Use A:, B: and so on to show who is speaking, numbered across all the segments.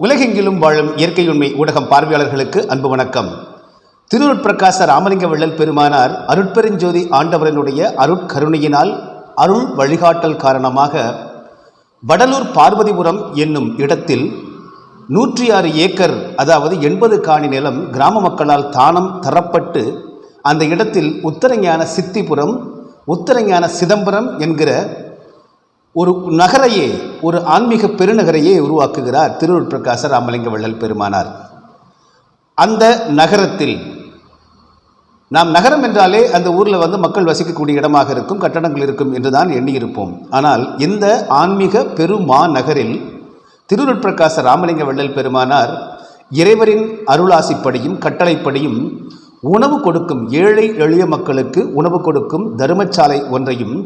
A: உலகெங்கிலும் வாழும் இயற்கை உண்மை ஊடகம் பார்வையாளர்களுக்கு அன்பு வணக்கம். திருவுட்பிரகாச ராமலிங்க வள்ளல் பெருமானார் அருட்பெருஞ்சோதி ஆண்டவரனுடைய அருட்கருணையினால் அருள் வழிகாட்டல் காரணமாக வடலூர் பார்வதிபுரம் என்னும் இடத்தில் நூற்றி ஆறு ஏக்கர் அதாவது எண்பது காணி நிலம் கிராம மக்களால் தானம் தரப்பட்டு அந்த இடத்தில் உத்தரஞான சித்திபுரம் உத்தரஞான சிதம்பரம் என்கிற ஒரு நகரையே ஒரு ஆன்மீக பெருநகரையே உருவாக்குகிறார் திருவள்ளுவர் பிரகாச ராமலிங்க வள்ளல் பெருமானார். அந்த நகரத்தில் நாம் நகரம் என்றாலே அந்த ஊரில் வந்து மக்கள் வசிக்கக்கூடிய இடமாக இருக்கும் கட்டடங்கள் இருக்கும் என்று தான் எண்ணியிருப்போம். ஆனால் இந்த ஆன்மீக பெருமா நகரில் திருவள்ளுவர் பிரகாச ராமலிங்க வள்ளல் பெருமானார் இறைவரின் அருளாசிப்படியும் கட்டளைப்படியும் உணவு கொடுக்கும் ஏழை எளிய மக்களுக்கு உணவு கொடுக்கும் தர்மசாலை ஒன்றையும்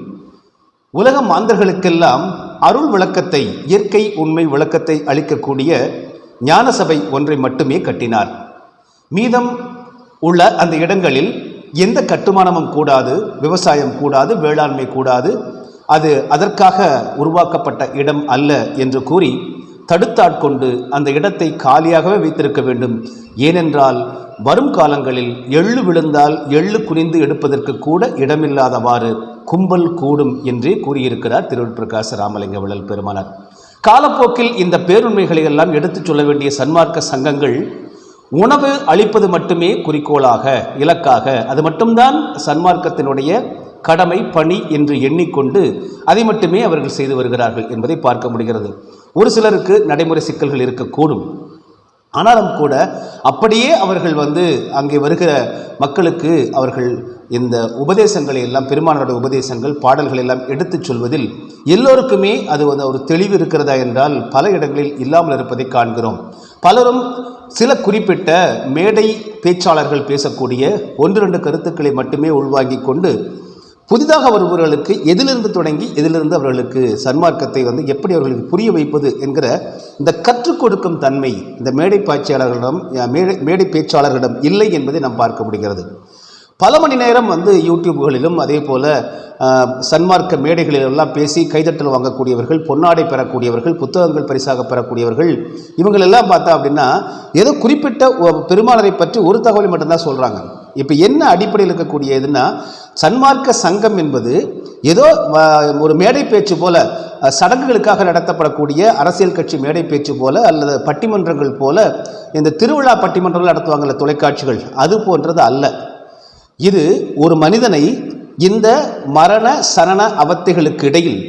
A: உலக மாந்தர்களுக்கெல்லாம் அருள் விளக்கத்தை இயற்கை உண்மை விளக்கத்தை அளிக்கக்கூடிய ஞான சபை ஒன்றை மட்டுமே கட்டினார். மீதம் உள்ள அந்த இடங்களில் எந்த கட்டுமானமும் கூடாது விவசாயம் கூடாது வேளாண்மை கூடாது அது அதற்காக உருவாக்கப்பட்ட இடம் அல்ல என்று கூறி தடுத்தாட்கொண்டு அந்த இடத்தை காலியாகவே வைத்திருக்க வேண்டும். ஏனென்றால் வரும் காலங்களில் எள்ளு விழுந்தால் எள்ளு குனிந்து எடுப்பதற்கு கூட இடமில்லாதவாறு கும்பல் கூடும் என்றே கூறியிருக்கிறார் திருவள்ளுவர் ராமலிங்க விழல் பெருமானார். காலப்போக்கில் இந்த பேருண்மைகளை எல்லாம் எடுத்துச் சொல்ல வேண்டிய சன்மார்க்க சங்கங்கள் உணவு அளிப்பது மட்டுமே குறிக்கோளாக இலக்காக. அது மட்டும்தான் சன்மார்க்கத்தினுடைய கடமை பணி என்று எண்ணிக்கொண்டு அதை மட்டுமே அவர்கள் செய்து வருகிறார்கள் என்பதை பார்க்க முடிகிறது. ஒரு சிலருக்கு நடைமுறை சிக்கல்கள் இருக்கக்கூடும். ஆனாலும் கூட அப்படியே அவர்கள் வந்து அங்கே வருகிற மக்களுக்கு அவர்கள் இந்த உபதேசங்களை எல்லாம் பெருமானோட உபதேசங்கள் பாடல்கள் எல்லாம் எடுத்துச் சொல்வதில் எல்லோருக்குமே அது வந்து ஒரு தெளிவு இருக்கிறதா என்றால் பல இடங்களில் இல்லாமல் இருப்பதை காண்கிறோம். பலரும் சில குறிப்பிட்ட மேடை பேச்சாளர்கள் பேசக்கூடிய ஒன்று ரெண்டு கருத்துக்களை மட்டுமே உள்வாங்கி கொண்டு புதிதாக வருபவர்களுக்கு எதிலிருந்து தொடங்கி எதிலிருந்து அவர்களுக்கு சன்மார்க்கத்தை வந்து எப்படி அவர்களுக்கு புரிய வைப்பது என்கிற இந்த கற்றுக் கொடுக்கும் தன்மை இந்த மேடை பாய்ச்சியாளர்களிடம் மேடை மேடை பேச்சாளர்களிடம் இல்லை என்பதை நாம் பார்க்க முடிகிறது. பல மணி நேரம் வந்து யூடியூப்களிலும் அதே போல் சன்மார்க்க மேடைகளிலெல்லாம் பேசி கைதட்டல் வாங்கக்கூடியவர்கள் பொன்னாடை பெறக்கூடியவர்கள் புத்தகங்கள் பரிசாக பெறக்கூடியவர்கள் இவங்களெல்லாம் பார்த்தா அப்படின்னா ஏதோ குறிப்பிட்ட பெருமாளரை பற்றி ஒரு தகவலை மட்டும்தான் சொல்கிறாங்க இப்போ என்ன அடிப்படையில் இருக்கக்கூடிய இதுன்னா சன்மார்க்க சங்கம் என்பது ஏதோ ஒரு மேடை பேச்சு போல சடங்குகளுக்காக நடத்தப்படக்கூடிய அரசியல் கட்சி மேடை பேச்சு போல அல்லது பட்டிமன்றங்கள் போல இந்த திருவிழா பட்டிமன்றங்கள் நடத்துவாங்கல்ல தொலைக்காட்சிகள் அது போன்றது அல்ல. இது ஒரு மனிதனை இந்த மரண சரண அவத்தைகளுக்கு இடையில்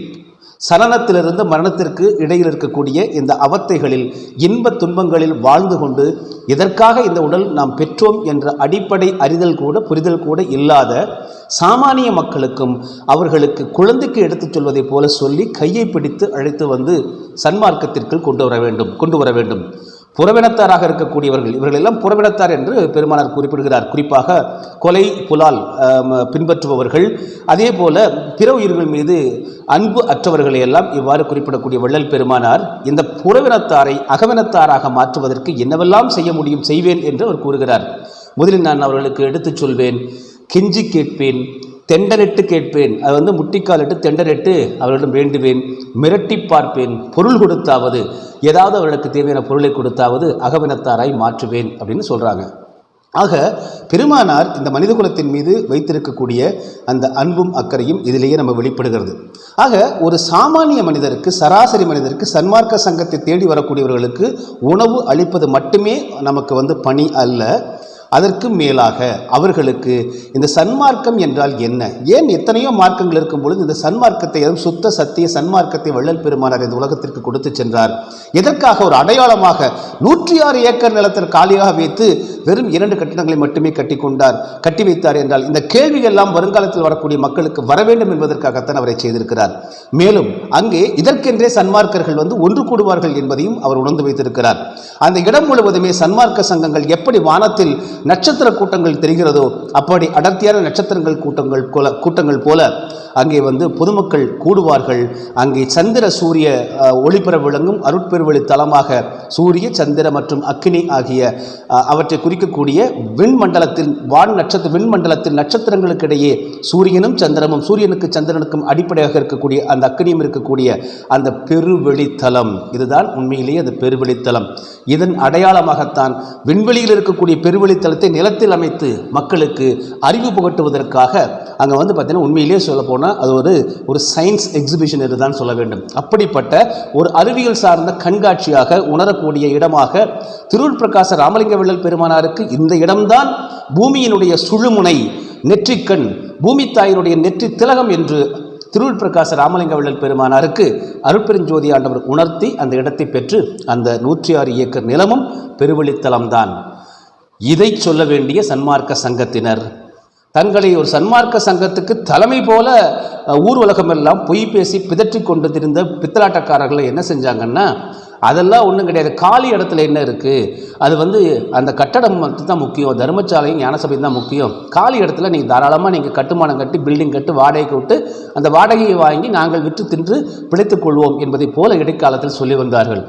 A: சரணத்திலிருந்து மரணத்திற்கு இடையில் இருக்கக்கூடிய இந்த அவத்தைகளில் இன்ப துன்பங்களில் வாழ்ந்து கொண்டு எதற்காக இந்த உடல் நாம் பெற்றோம் என்ற அடிப்படை அறிதல் கூட புரிதல் கூட இல்லாத சாமானிய மக்களுக்கும் அவர்களுக்கு குழந்தைக்கு எடுத்துச் சொல்வதைப் போல சொல்லி கையை பிடித்து அழைத்து வந்து சன்மார்க்கத்திற்குள் கொண்டு வர வேண்டும் கொண்டு வர வேண்டும். புறவினத்தாராக இருக்கக்கூடியவர்கள் இவர்கள் எல்லாம் புறவினத்தார் என்று பெருமானார் குறிப்பிடுகிறார். குறிப்பாக கொலை புலால் பின்பற்றுபவர்கள். அதே போல பிற உயிர்கள் மீது அன்பு அற்றவர்களை எல்லாம் இவ்வாறு குறிப்பிடக்கூடிய வள்ளல் பெருமானார் இந்த புறவினத்தாரை அகவினத்தாராக மாற்றுவதற்கு என்னவெல்லாம் செய்ய முடியும் செய்வேன் என்று அவர் கூறுகிறார். முதலில் நான் அவர்களுக்கு எடுத்துச் சொல்வேன். கெஞ்சி கேட்பேன். தெண்டனிட்டு கேட்பேன். அது வந்து முட்டிக்காலிட்டு தெண்டனிட்டு அவர்களிடம் வேண்டுவேன். மிரட்டி பார்ப்பேன். பொருள் கொடுத்தாவது ஏதாவது அவர்களுக்கு தேவையான பொருளை கொடுத்தாவது அகவினத்தாராய் மாற்றுவேன் அப்படின்னு சொல்கிறாங்க ஆக பெருமானார் இந்த மனிதகுலத்தின் மீது வைத்திருக்கக்கூடிய அந்த அன்பும் அக்கறையும் இதிலேயே நம்ம வெளிப்படுகிறது. ஆக ஒரு சாமானிய மனிதருக்கு சராசரி மனிதருக்கு சன்மார்க்க சங்கத்தை தேடி வரக்கூடியவர்களுக்கு உணவு அளிப்பது மட்டுமே நமக்கு வந்து பணி அல்ல. அதற்கு மேலாக அவர்களுக்கு இந்த சன்மார்க்கம் என்றால் என்ன? ஏன் எத்தனையோ மார்க்கங்கள் இருக்கும் பொழுது இந்த சன்மார்க்கத்தை அதுவும் சுத்த சத்திய சன்மார்க்கத்தை வள்ளல் பெருமானார் இந்த உலகத்திற்கு கொடுத்து சென்றார். எதற்காக ஒரு அடையாளமாக நூற்றி ஆறு ஏக்கர் நிலத்தில் காலியாக வைத்து வெறும் இரண்டு கட்டிடங்களை மட்டுமே கட்டி கொண்டார் கட்டி வைத்தார் என்றால் இந்த கேள்விகள் எல்லாம் வருங்காலத்தில் வரக்கூடிய மக்களுக்கு வர வேண்டும் என்பதற்காகத்தான் அவரை செய்திருக்கிறார். மேலும் அங்கே இதற்கென்றே சன்மார்க்கர்கள் வந்து ஒன்று கூடுவார்கள் என்பதையும் அவர் உணர்ந்து வைத்திருக்கிறார். அந்த இடம் முழுவதுமே சன்மார்க்க சங்கங்கள் எப்படி வானத்தில் நட்சத்திர கூட்டங்கள் தெரிகிறதோ அப்படி அடர்த்தியான நட்சத்திரங்கள் கூட்டங்கள் போல கூட்டங்கள் போல அங்கே வந்து பொதுமக்கள் கூடுவார்கள். அங்கே சந்திர சூரிய ஒளிபெற விளங்கும் அருட்பெருவெளி தலமாக சூரிய சந்திர மற்றும் அக்கினி ஆகிய அவற்றை குறிக்கக்கூடிய விண்மண்டலத்தில் வான் நட்சத்திர விண்மண்டலத்தில் நட்சத்திரங்களுக்கிடையே சூரியனும் சந்திரமும் சூரியனுக்கு சந்திரனுக்கும் அடிப்படையாக இருக்கக்கூடிய அந்த அக்கினியும் இருக்கக்கூடிய அந்த பெருவெளித்தலம் இதுதான் உண்மையிலேயே அந்த பெருவெளித்தலம் இதன் அடையாளமாகத்தான் விண்வெளியில் இருக்கக்கூடிய பெருவெளித்தலத்தை நிலத்தில் அமைத்து மக்களுக்கு அறிவு புகட்டுவதற்காக அங்கே வந்து பார்த்தீங்கன்னா உண்மையிலேயே சொல்ல போனால் அது ஒரு ஒரு சயின்ஸ் எக்ஸிபிஷன் என்று தான் சொல்ல வேண்டும். அப்படிப்பட்ட ஒரு அறிவியல் சார்ந்த கண்காட்சியாக உணரக்கூடிய இடமாக திருள் பிரகாச ராமலிங்க விழல் பெருமானாருக்கு இந்த இடம்தான் பூமியினுடைய சுழுமுனை நெற்றிக்கண் பூமி தாயினுடைய நெற்றி திலகம் என்று திருள் பிரகாச ராமலிங்க வள்ளல் பெருமானாருக்கு அருட்பெருஞ்சோதி ஆண்டவர் உணர்த்தி அந்த இடத்தை பெற்று அந்த நூற்றி ஆறு ஏக்கர் நிலமும் பெருவெளித்தலம்தான் இதை சொல்ல வேண்டிய சன்மார்க்க சங்கத்தினர். தங்களை ஒரு சன்மார்க்க சங்கத்துக்கு தலைமை போல அஹ், ஊர் உலகமெல்லாம் பொய் பேசி பிதற்றி கொண்டு திரிந்த பித்தலாட்டக்காரர்களை என்ன செஞ்சாங்கன்னா அதெல்லாம் ஒன்றும் கிடையாது. காலி இடத்துல என்ன இருக்குது அது வந்து அந்த கட்டடம் மட்டும் தான் முக்கியம். தர்மசாலையும் ஞானசபையும் தான் முக்கியம். காலி இடத்துல நீங்கள் தாராளமாக நீங்கள் கட்டுமானம் கட்டி பில்டிங் கட்டு வாடகைக்கு விட்டு அந்த வாடகையை வாங்கி நாங்கள் விற்று தின்று பிழைத்துக் கொள்வோம் என்பதைப் போல இடைக்காலத்தில் சொல்லி வந்தார்கள்.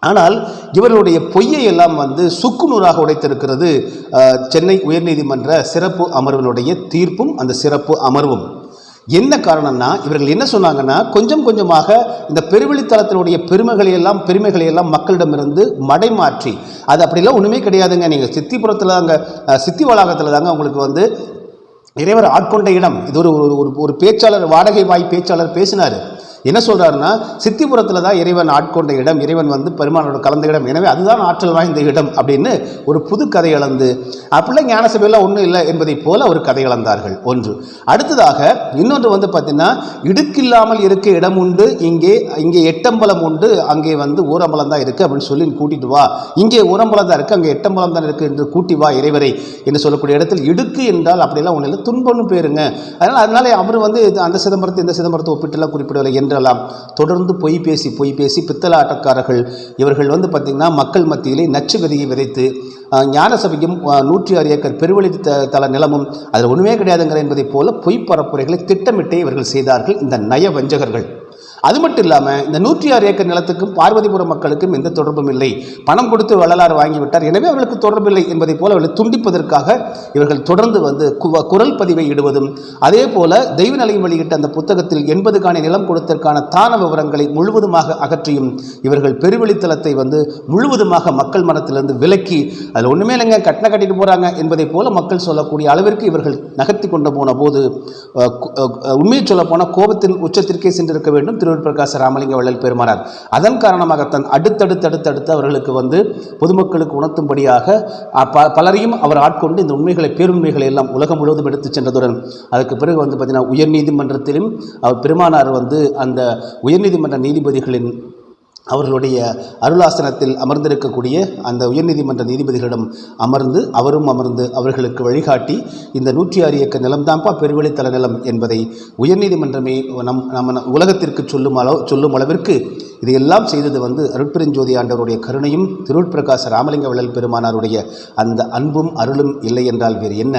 A: ஆனால் இவர்களுடைய பொய்யை எல்லாம் வந்து சுக்குநூறாக உடைத்திருக்கிறது சென்னை உயர்நீதிமன்ற சிறப்பு அமர்வினுடைய தீர்ப்பும் அந்த சிறப்பு அமர்வும். என்ன காரணம்னா இவர்கள் என்ன சொன்னாங்கன்னா கொஞ்சம் கொஞ்சமாக இந்த பெருவெளித்தளத்தினுடைய பெருமைகளை எல்லாம் பெருமைகளை எல்லாம் மக்களிடமிருந்து மடைமாற்றி அது அப்படிலாம் ஒன்றுமே கிடையாதுங்க. நீங்கள் சித்திபுரத்தில் அங்கே சித்தி வளாகத்தில் தாங்க உங்களுக்கு வந்து இறைவர் ஆட்கொண்ட இடம். இது ஒரு ஒரு- ஒரு ஒரு பேச்சாளர் வாடகை வாய் பேச்சாளர் பேசினார். என்ன சொல்கிறாருன்னா சித்திபுரத்தில் தான் இறைவன் ஆட்கொண்ட இடம் இறைவன் வந்து பெருமானோட கலந்த இடம். எனவே அதுதான் ஆற்றல் வாய்ந்த இடம் அப்படின்னு ஒரு புது கதை இழந்து அப்படிலாம் ஞானசபையெல்லாம் ஒன்றும் இல்லை என்பதைப் போல ஒரு கதை இழந்தார்கள். ஒன்று. அடுத்ததாக இன்னொன்று வந்து பார்த்தீங்கன்னா இடுக்கில்லாமல் இருக்க இடம் உண்டு இங்கே இங்கே எட்டம்பலம் உண்டு அங்கே வந்து ஊரம்பலம் தான் இருக்குது அப்படின்னு சொல்லி கூட்டிட்டு வா. இங்கே ஊரம்பலம் தான் இருக்குது அங்கே எட்டம்பலம் தான் இருக்குது என்று கூட்டி வா இறைவரை என்று சொல்லக்கூடிய இடத்தில் இடுக்கு என்றால் அப்படிலாம் ஒன்றும் இல்லை துன்பம்னு பேருங்க. அதனால் அதனால அவர் வந்து அந்த சிதம்பரத்தை இந்த சிதம்பரத்தை ஒப்பிட்டுலாம் குறிப்பிடவில்லை என்றெல்லாம் தொடர்ந்து பொய் பேசி பொய் பேசி பித்தள ஆட்டக்காரர்கள். இவர்கள் வந்து பார்த்திங்கன்னா மக்கள் மத்தியிலே நச்சுகதியை விதைத்து ஞானசபையும் நூற்றி ஆறு ஏக்கர் பெருவழி த- தள நிலமும் அதில் ஒன்றுமே கிடையாதுங்கிற என்பதைப் போல பொய் பரப்புரைகளை திட்டமிட்டே இவர்கள் செய்தார்கள் இந்த நய வஞ்சகர்கள் அது மட்டும் இல்லாமல் இந்த நூற்றி ஆறு ஏக்கர் நிலத்துக்கும் பார்வதிபுரம் மக்களுக்கும் எந்த தொடர்பும் இல்லை. பணம் கொடுத்து வள்ளலார் வாங்கிவிட்டார் எனவே அவர்களுக்கு தொடர்பில்லை என்பதை போல அவர்களை துண்டிப்பதற்காக இவர்கள் தொடர்ந்து வந்து குரல் பதிவை இடுவதும் அதே போல தெய்வ நிலையம் வெளியிட்ட அந்த புத்தகத்தில் எண்பது காணி நிலம் கொடுத்ததற்கான தான விவரங்களை முழுவதுமாக அகற்றியும் இவர்கள் பெருவெளித்தலத்தை வந்து முழுவதுமாக மக்கள் மனத்திலிருந்து விலக்கி அதில் ஒன்றுமே இல்லைங்க கட்டின கட்டிட்டு போகிறாங்க என்பதை போல மக்கள் சொல்லக்கூடிய அளவிற்கு இவர்கள் நகர்த்தி கொண்டு போன போது உண்மையை சொல்ல போனால் கோபத்தின் உச்சத்திற்கே சென்றிருக்க வேண்டும். திருவள்ளுவர் பிரகாச ராமலிங்க வள்ளல் பெருமானார். அதன் காரணமாகத்தான் அடுத்தடுத்து அடுத்தடுத்து அவர்களுக்கு வந்து பொதுமக்களுக்கு உணர்த்தும்படியாக ப- பலரையும் அவர் ஆட்கொண்டு இந்த உண்மைகளை பேருண்மைகளை எல்லாம் உலகம் முழுவதும் எடுத்துச் சென்றதுடன் அதுக்கு பிறகு வந்து பார்த்தீங்கன்னா உயர்நீதிமன்றத்திலும் அவர் பெருமானார் வந்து அந்த உயர்நீதிமன்ற நீதிபதிகளின் அவர்களுடைய அருளாசனத்தில் அமர்ந்திருக்கக்கூடிய அந்த உயர்நீதிமன்ற நீதிபதிகளிடம் அமர்ந்து அவரும் அமர்ந்து அவர்களுக்கு வழிகாட்டி இந்த நூற்றி ஆறு ஏக்கர் நிலம்தான்ப்பா பெருவெளித்தல நிலம் என்பதை உயர்நீதிமன்றமே நம் நம்ம உலகத்திற்கு சொல்லும் அளவு சொல்லும் அளவிற்கு இதையெல்லாம் செய்தது வந்து அருட்பெருஞ்சோதி ஆண்டவருடைய கருணையும் திருட்பிரகாச ராமலிங்க வள்ளல் பெருமானாருடைய அந்த அன்பும் அருளும் இல்லை என்றால் வேறு என்ன?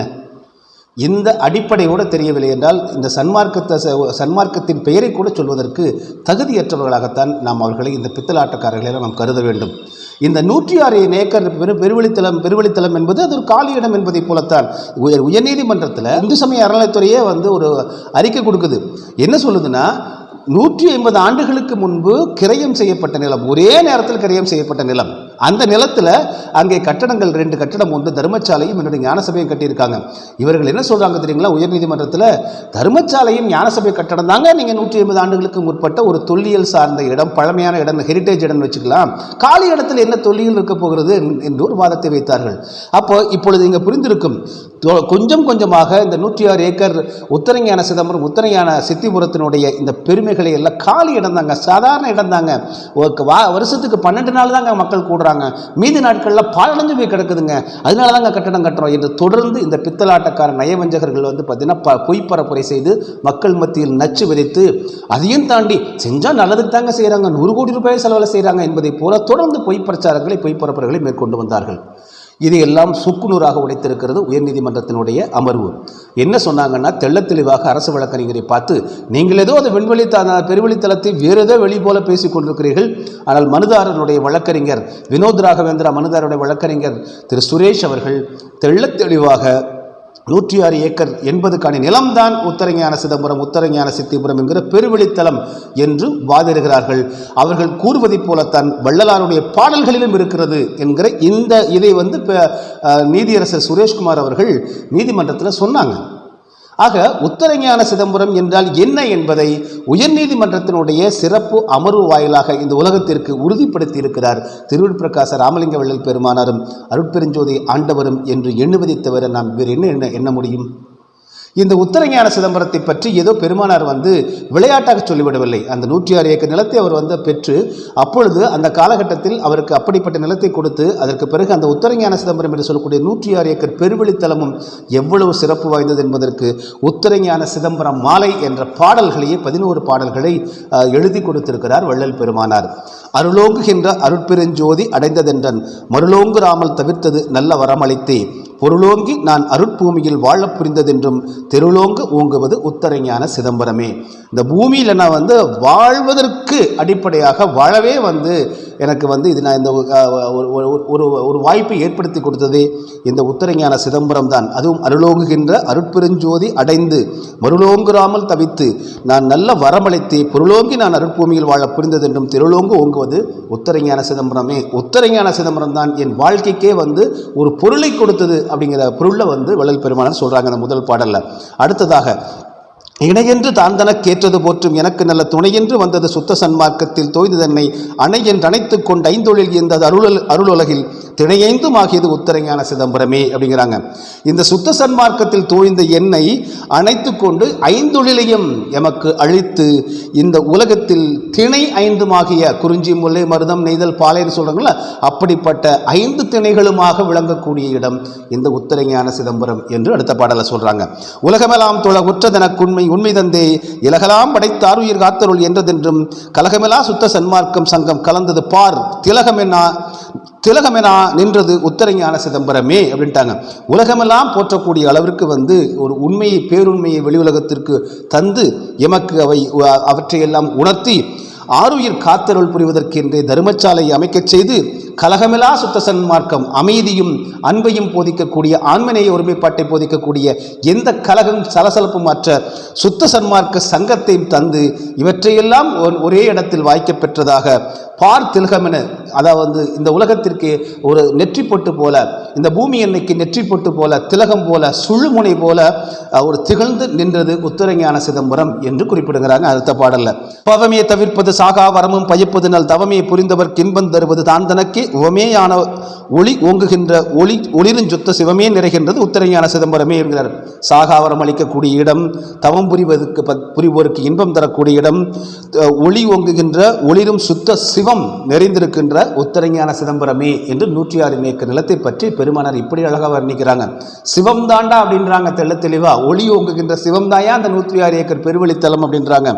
A: இந்த அடிப்படையோடு தெரியவில்லை என்றால் இந்த சன்மார்க்கத்தை ச- சன்மார்க்கத்தின் பெயரை கூட சொல்வதற்கு தகுதியற்றவர்களாகத்தான் நாம் அவர்களை இந்த பித்தலாட்டக்காரர்களெல்லாம் நாம் கருத வேண்டும். இந்த நூற்றி ஆறு ஏக்கர் பெரு பெருவெளித்தலம் பெருவெளித்தலம் என்பது அது ஒரு காலி இடம் என்பதைப் போலத்தான். உயர் உயர்நீதிமன்றத்தில் இந்து சமய அறநிலைத்துறையே வந்து ஒரு அறிக்கை கொடுக்குது. என்ன சொல்லுதுன்னா நூற்றி ஐம்பது ஆண்டுகளுக்கு முன்பு கிரயம் செய்யப்பட்ட நிலம் ஒரே நேரத்தில் கிரயம் செய்யப்பட்ட நிலம். அந்த நிலத்தில் அங்கே கட்டடங்கள் ரெண்டு கட்டடம் ஒன்று தர்மசாலையும் என்னுடைய ஞானசபையும் கட்டியிருக்காங்க. இவர்கள் என்ன சொல்கிறாங்க தெரியுங்களா? உயர்நீதிமன்றத்தில் தர்மசாலையும் ஞானசபை கட்டடம் தாங்க நீங்கள் நூற்றி ஐம்பது ஆண்டுகளுக்கு முற்பட்ட ஒரு தொல்லியல் சார்ந்த இடம் பழமையான இடம் ஹெரிட்டேஜ் இடம்னு வச்சுக்கலாம். காலி இடத்துல என்ன தொல்லியல் இருக்க போகிறது? என்று ஒரு வாதத்தை வைத்தார்கள். அப்போ இப்பொழுது இங்கே புரிந்திருக்கும். கொஞ்சம் கொஞ்சமாக இந்த நூற்றி ஆறு ஏக்கர் உத்தரஞான சிதம்பரம் உத்தரஞான சித்திபுரத்தினுடைய இந்த பெருமைகளை எல்லாம் காலி இடம் தாங்க சாதாரண இடம் தாங்க. வா வருஷத்துக்கு பன்னெண்டு நாள் தாங்க மக்கள் கூடுறாங்க. மீதி நாட்களில் பாலடைஞ்சு போய் கிடக்குதுங்க. அதனால தாங்க கட்டணம் கட்டுறோம் என்று தொடர்ந்து இந்த பித்தலாட்டக்கார நயவஞ்சகர்கள் வந்து பார்த்தீங்கன்னா ப பொய் பரப்புரை செய்து மக்கள் மத்தியில் நச்சு விதைத்து அதையும் தாண்டி செஞ்சால் நல்லதுக்கு தாங்க செய்கிறாங்க நூறு கோடி ரூபாய் செலவில் செய்கிறாங்க என்பதை போல தொடர்ந்து பொய் பிரச்சாரங்களை பொய் பரப்புரைகளை மேற்கொண்டு வந்தார்கள். இது எல்லாம் சுக்குநூறாக உடைத்திருக்கிறது உயர்நீதிமன்றத்தினுடைய அமர்வு. என்ன சொன்னாங்கன்னா தெள்ள தெளிவாக அரசு வழக்கறிஞரை பார்த்து நீங்கள் ஏதோ அதை விண்வெளி பெருவெளித்தளத்தை வேறு ஏதோ வெளி போல பேசிக் கொண்டிருக்கிறீர்கள். ஆனால் மனுதாரனுடைய வழக்கறிஞர் வினோத் ராகவேந்திரா மனுதாரனுடைய வழக்கறிஞர் திரு. சுரேஷ் அவர்கள் தெள்ள தெளிவாக நூற்றி ஆறு ஏக்கர் எண்பதுக்கான நிலம்தான் உத்தரஞான சிதம்பரம் உத்தரஞான சித்திபுரம் என்கிற பெருவெளித்தலம் என்று வாதிடுகிறார்கள். அவர்கள் கூறுவதைப் போலத்தான் வள்ளலாருடைய பாடல்களிலும் இருக்கிறது என்கிற இந்த இதை வந்து நீதியரசர் சுரேஷ்குமார் அவர்கள் நீதிமன்றத்தில் சொன்னாங்க. ஆக உத்தரஞான சிதம்பரம் என்றால் என்ன என்பதை உயர்நீதிமன்றத்தினுடைய சிறப்பு அமர்வு வாயிலாக இந்த உலகத்திற்கு உறுதிப்படுத்தி இருக்கிறார் திருவிழ்பிரகாச ராமலிங்க வள்ளல் பெருமானாரும் அருட்பெருஞ்சோதி ஆண்டவரும் என்று எண்ணுவதை தவிர நாம் வேறு என்ன என்ன எண்ண முடியும்? இந்த உத்தரஞான சிதம்பரத்தை பற்றி ஏதோ பெருமானார் வந்து விளையாட்டாக சொல்லிவிடவில்லை. அந்த நூற்றி ஆறு ஏக்கர் நிலத்தை அவர் வந்து பெற்று அப்பொழுது அந்த காலகட்டத்தில் அவருக்கு அப்படிப்பட்ட நிலத்தை கொடுத்து அதற்கு பிறகு அந்த உத்தரஞான சிதம்பரம் என்று சொல்லக்கூடிய நூற்றி ஆறு ஏக்கர் பெருவெளித்தலமும் எவ்வளவு சிறப்பு வாய்ந்தது என்பதற்கு உத்தரஞான சிதம்பரம் மாலை என்ற பாடல்களையே பதினோரு பாடல்களை எழுதி கொடுத்திருக்கிறார் வள்ளல் பெருமானார். அருளோங்குகின்ற அருட்பெருஞ்சோதி அடைந்ததென்றன் மருளோங்குறாமல் தவிர்த்தது நல்ல வரமளித்தே. பொருளோங்கி நான் அருட்பூமியில் வாழப் புரிந்ததென்றும் தெருளோங்கு ஓங்குவது உத்தரஞான சிதம்பரமே. இந்த பூமியில் நான் வந்து வாழ்வதற்கு அடிப்படையாக வாழவே வந்து எனக்கு வந்து இது நான் இந்த ஒரு- ஒரு- ஒரு வாய்ப்பை ஏற்படுத்தி கொடுத்தது இந்த உத்தரஞான சிதம்பரம் தான். அதுவும் அருளோங்குகின்ற அருட்பெருஞ்சோதி அடைந்து மருளோங்குறாமல் தவித்து நான் நல்ல வரமளித்து பொருளோங்கி நான் அருட்பூமியில் வாழ புரிந்ததென்றும் திருளோங்கு ஓங்குவது உத்தரஞான சிதம்பரமே. உத்தரஞான சிதம்பரம் தான் என் வாழ்க்கைக்கே வந்து ஒரு பொருளை கொடுத்தது அப்படிங்கிற பொருளை வந்து வள்ளல் பெருமானார் சொல்றாங்க அந்த முதல் பாடல்ல. அடுத்ததாக இணையென்று தான் தனக்கேற்றது போற்றும் எனக்கு நல்ல துணையென்று வந்தது சுத்த சன்மார்க்கத்தில் தொய்து தன்னை அணை என்று அணைத்துக் கொண்டு ஐந்தொழில் இந்த அருள் அருளுலகில் திணையைந்தும் ஆகியது உத்தரஞான சிதம்பரமே அப்படிங்கிறாங்க. இந்த சுத்த சன்மார்க்கத்தில் தோய்ந்த என்னை அணைத்து கொண்டு ஐந்தொழிலையும் எமக்கு அழித்து இந்த உலகத்தில் திணை ஐந்துமாகிய குறிஞ்சி முல்லை மருதம் நெய்தல் பாலைன்னு சொல்கிறாங்களா அப்படிப்பட்ட ஐந்து திணைகளுமாக விளங்கக்கூடிய இடம் இந்த உத்தரஞான சிதம்பரம் என்று அடுத்த பாடலை சொல்கிறாங்க உலகமெல்லாம் தொழ உற்றதனக்குண்மை உண்மை தந்தே. இலகலாம் படைத்தார் உயிர் காத்தருள் என்றதென்றும் கலகமெலா சுத்த சன்மார்க்கம் சங்கம் கலந்தது பார். திலகமெனா திலகமெனா நின்றது உத்தரஞான சிதம்பரமே அப்படின்ட்டாங்க. உலகமெல்லாம் போற்றக்கூடிய அளவிற்கு வந்து ஒரு உண்மையை பேருண்மையை வெளி உலகத்திற்கு தந்து எமக்கு அவை அவற்றையெல்லாம் உணர்த்தி ஆருயிர் காத்தருள் புரிவதற்கென்றே தர்மசாலை அமைக்கச் செய்து கலகமிலா சுத்த சன்மார்க்கம் அமைதியும் அன்பையும் போதிக்கக்கூடிய ஆண்மநேய ஒருமைப்பாட்டை போதிக்கக்கூடிய எந்த கலகம் சலசலப்பும் அற்ற சுத்த சன்மார்க்க சங்கத்தையும் தந்து இவற்றையெல்லாம் ஒரே இடத்தில் வாய்க்கப் பெற்றதாக பார் திலகமென அதாவது இந்த உலகத்திற்கு ஒரு நெற்றி பொட்டு போல இந்த பூமி எண்ணெய்க்கு நெற்றி பொட்டு போல திலகம் போல சுழுமுனை போல ஒரு திகழ்ந்து நின்றது உத்தரஞான சிதம்பரம் என்று குறிப்பிடுகிறாங்க அடுத்த பாடல்ல. பவமே தவிர்ப்பது சாகாவரமும் பயப்பதினால் தவமே புரிந்தவர் கின்பம் தருவது தான் தனக்கே உவமேயான ஒளி ஓங்குகின்ற ஒளி ஒளிருஞ்சுத்த சிவமே நிறைகின்றது உத்தரையான சிதம்பரமே என்கிறார். சாகாவரம் அளிக்கக்கூடிய இடம் தவம் புரிவதற்கு புரிவோருக்கு இன்பம் தரக்கூடிய இடம் ஒளி ஓங்குகின்ற ஒளிரும் சுத்த சிவம் நிறைந்திருக்கின்ற உத்தரஞான சிதம்பரமே என்று நூற்றி ஆறு ஏக்கர் நிலத்தை பற்றி பெருமானார் இப்படி அழகாக வர்ணிக்கிறாங்க. சிவம் தாண்டா அப்படின்றாங்க தெள்ள தெளிவா. ஒளி ஓங்குகின்ற சிவம் தாயா? அந்த நூற்றி ஆறு ஏக்கர் பெருவெளித்தலம் அப்படின்றாங்க.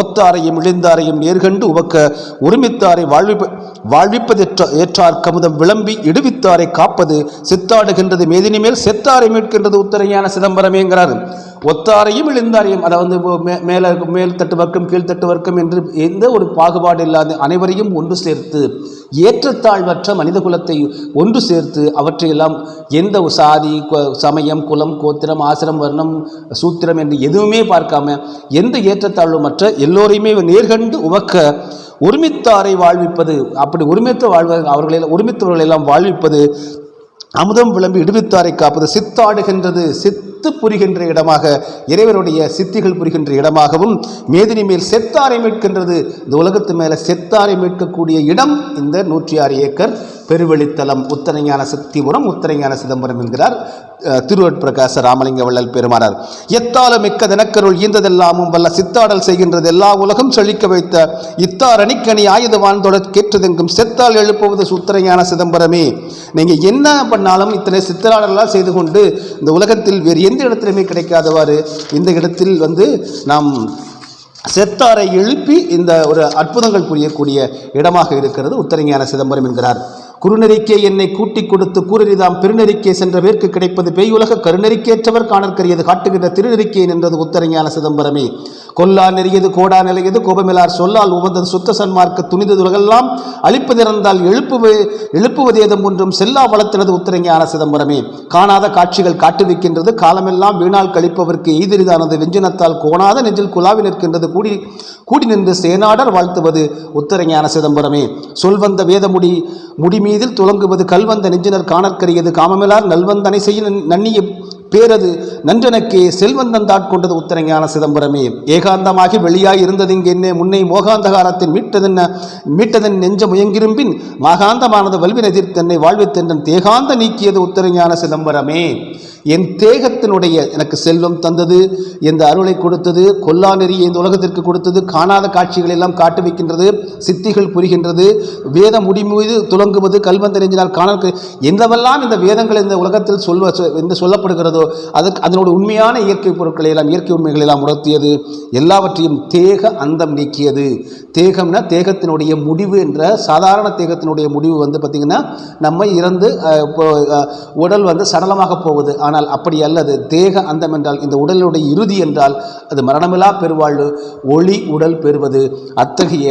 A: ஒத்தாரையும் இழிந்தாரையும் நேர்கண்டு உவக்க ஒருமித்தாரை வாழ்விப்ப வாழ்விப்பதற்ற ஏற்றார் கமுதம் விளம்பி இடுவித்தாரை காப்பது சித்தாடுகின்றது மேதினி மேல் செத்தாரை மீட்கின்றது உத்தரஞான சிதம்பரமேங்கிறார். ஒத்தாரையும் இழிந்தாரையும் அதாவது மே மேல மேல் தட்டு வர்க்கம் கீழ்த்தட்டு வர்க்கம் என்று எந்த ஒரு பாகுபாடு இல்லாத அனைவரையும் ஒன்று சேர்த்து ஏற்றத்தாழ்வற்ற மனித குலத்தை ஒன்று சேர்த்து அவற்றையெல்லாம் எந்த சாதி சமயம் குலம் கோத்திரம் ஆசிரம் வர்ணம் சூத்திரம் என்று எதுவுமே பார்க்காம எந்த ஏற்றத்தாழ்வுமற்ற எல்லோரையுமே நேர்கண்டு உவக்க ஒருமித்தாரை வாழ்விப்பது அப்படி ஒருமித்த வாழ்வ அவர்களை ஒருமித்தவர்களை எல்லாம் வாழ்விப்பது அமுதம் விளம்பி இடுவித்தாரை காப்பது சித்தாடுகின்றது சித்து புரிகின்ற இடமாக இறைவனுடைய சித்திகள் புரிகின்ற இடமாகவும் மேதினி மேல் செத்தாரை மீட்கின்றது இந்த உலகத்து மேலே செத்தாரை மீட்கக்கூடிய இடம் இந்த நூற்றி ஆறு ஏக்கர். பெருவெளித்தலம் உத்தரஞான சக்திபுரம் உத்தரஞான சிதம்பரம் என்கிறார் திருவட்பிரகாச ராமலிங்க வள்ளல் பெருமானார். எத்தால மிக்க தினக்கருள் ஈந்ததெல்லாமும் வல்ல சித்தாடல் செய்கின்றது எல்லா உலகம் செழிக்க வைத்த இத்தார் அணிக்கணி ஆயுதவான் தொடர் கேட்டதெங்கும் செத்தால் எழுப்புவது உத்தரஞான சிதம்பரமே. நீங்கள் என்ன பண்ணாலும் இத்தனை சித்தாடலாம் செய்து கொண்டு இந்த உலகத்தில் வேறு எந்த இடத்திலுமே கிடைக்காதவாறு இந்த இடத்தில் வந்து நாம் செத்தாரை எழுப்பி இந்த ஒரு அற்புதங்கள் புரியக்கூடிய இடமாக இருக்கிறது உத்தரஞான சிதம்பரம் என்கிறார். குறுநெறிக்கே என்னை கூட்டிக் கொடுத்து கூறறிதாம். பெருநெறிக்கே சென்ற பேர்க்கு கிடைப்பது பேயுலக கருநெறிக்கேற்றவர் காணற்கரியது. காட்டுகின்ற திருநெறிக்கே நின்றது உத்தரஞான சிதம்பரமே. கொல்லா நெறியது கோடா நிலையது கோபமிலார் சொல்லால் உவந்தது சுத்த சன்மார்க்க துணிந்தது உலகெல்லாம். அழிப்பதிறந்தால் எழுப்புவே எழுப்புவதேதம் ஒன்றும். செல்லா வளர்த்தினது உத்தரஞான சிதம்பரமே. காணாத காட்சிகள் காட்டுவிக்கின்றது. காலமெல்லாம் வீணால் கழிப்பவர்க்கு எய்திரிதானது வெஞ்சினத்தால் கோணாத நெஞ்சில் குலாவி நிற்கின்றது. கூடி கூடி நின்று சேனாடர் வாழ்த்துவது உத்தரஞான சிதம்பரமே. சொல்வந்த வேதமுடி முடிமீதில் துலங்குவது. கல்வந்த நெஞ்சினர் காணற்கரியது. காமமிலார் நல்வந்தனை செய்ய நன்னிய பேரது நன்றனக்கே செல்வந்தந்தாட்கொண்டது உத்தரஞான சிதம்பரமே. ஏகாந்தமாகி வெளியாய் இருந்ததிங்கென்னே முன்னை மோகாந்தகாரத்தின் மீட்டதென்ன மீட்டதன் நெஞ்ச முயங்கிரும்பின் மாகாந்தமானது வல்வினதிர் தன்னை வாழ்வித்தென்றன் தேகாந்த நீக்கியது உத்தரஞான சிதம்பரமே. என் தேகத்தினுடைய எனக்கு செல்வம் தந்தது எந்த அருளை கொடுத்தது கொல்லா நெறியை இந்த உலகத்திற்கு கொடுத்தது காணாத காட்சிகள் எல்லாம் காட்டு வைக்கின்றது சித்திகள் புரிகின்றது வேத முடிமீது துலங்குவது கல்வந்த நெஞ்சினால் காணல் என்னவெல்லாம் இந்த வேதங்கள் இந்த உலகத்தில் சொல்வ சொ- என்று சொல்லப்படுகிறதோ அதற்கு அதனோட உண்மையான இயற்கை பொருட்களை எல்லாம் இயற்கை உண்மைகளை எல்லாம் உணர்த்தியது எல்லாவற்றையும் தேக அந்தம் நீக்கியது. தேகம்னா தேகத்தினுடைய முடிவு என்ற சாதாரண தேகத்தினுடைய முடிவு வந்து பார்த்திங்கன்னா நம்ம இறந்து உடல் வந்து சடலமாக போவது ஆனால் அப்படி அல்லது தேக அந்தம் என்றால் இந்த உடலுடைய இறுதி என்றால் அது மரணமில்லா பெருவாழ்வு. ஒளி உடல் பெறுவது. அத்தகைய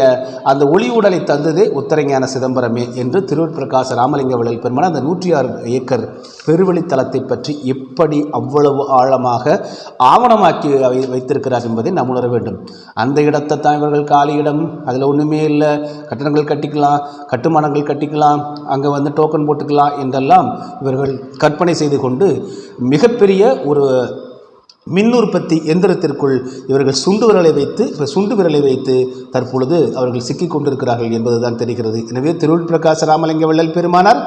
A: அந்த ஒளி உடலை தந்ததே உத்தரஞான சிதம்பரமே என்று திருவற்பிரகாச ராமலிங்க விழல் பெருமான அந்த நூற்றி ஆறு ஏக்கர் பெருவெளித்தலத்தை பற்றி எப்படி அவ்வளவு ஆழமாக ஆவணமாக்கி வைத்திருக்கிறார் என்பதை நாம் உணர வேண்டும். அந்த இடத்தை தான் இவர்கள் காலியிடம் அதில் ஒன்றுமே இல்லை. கட்டணங்கள் கட்டிக்கலாம் கட்டுமானங்கள் கட்டிக்கலாம் அங்கே வந்து டோக்கன் போட்டுக்கலாம் என்றெல்லாம் இவர்கள் கற்பனை செய்து கொண்டு மிகப்பெரிய ஒரு மின் உற்பத்தி எந்திரத்திற்குள் இவர்கள் சுண்டு விரலை வைத்து இப்போ சுண்டு விரலை வைத்து தற்பொழுது அவர்கள் சிக்கிக் கொண்டிருக்கிறார்கள் என்பதுதான் தெரிகிறது. எனவே திருவுள் பிரகாச ராமலிங்க வள்ளல் பெருமானார்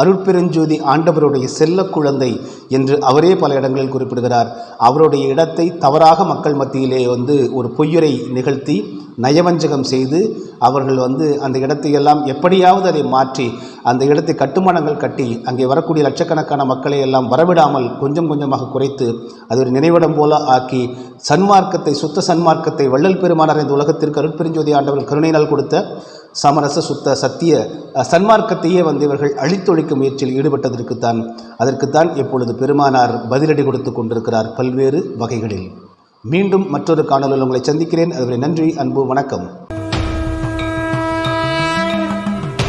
A: அருட்பெருஞ்சோதி ஆண்டவருடைய செல்ல குழந்தை என்று அவரே பல இடங்களில் குறிப்பிடுகிறார். அவருடைய இடத்தை தவறாக மக்கள் மத்தியிலே வந்து ஒரு பொய்யுரை நிகழ்த்தி நயவஞ்சகம் செய்து அவர்கள் வந்து அந்த இடத்தையெல்லாம் எப்படியாவது அதை மாற்றி அந்த இடத்தை கட்டுமானங்கள் கட்டி அங்கே வரக்கூடிய லட்சக்கணக்கான மக்களை எல்லாம் வரவிடாமல் கொஞ்சம் கொஞ்சமாக குறைத்து அது ஒரு நினைவிடம் போல ஆக்கி சன்மார்க்கத்தை சுத்த சன்மார்க்கத்தை வள்ளல் பெருமானார் இந்த உலகத்திற்கு அருட்பெருஞ்சோதி ஆண்டவர்கள் கருணையினால் கொடுத்த சமரச சுத்த சத்திய சன்மார்க்கத்தையே வந்து இவர்கள் அழித்தொழிக்கும் முயற்சியில் ஈடுபட்டதற்குத்தான் அதற்குத்தான் இப்பொழுது பெருமானார் பதிலடி கொடுத்து கொண்டிருக்கிறார் பல்வேறு வகைகளில். மீண்டும் மற்றொரு காணொலியில் உங்களை சந்திக்கிறேன். அதுவரை நன்றி அன்பு வணக்கம்.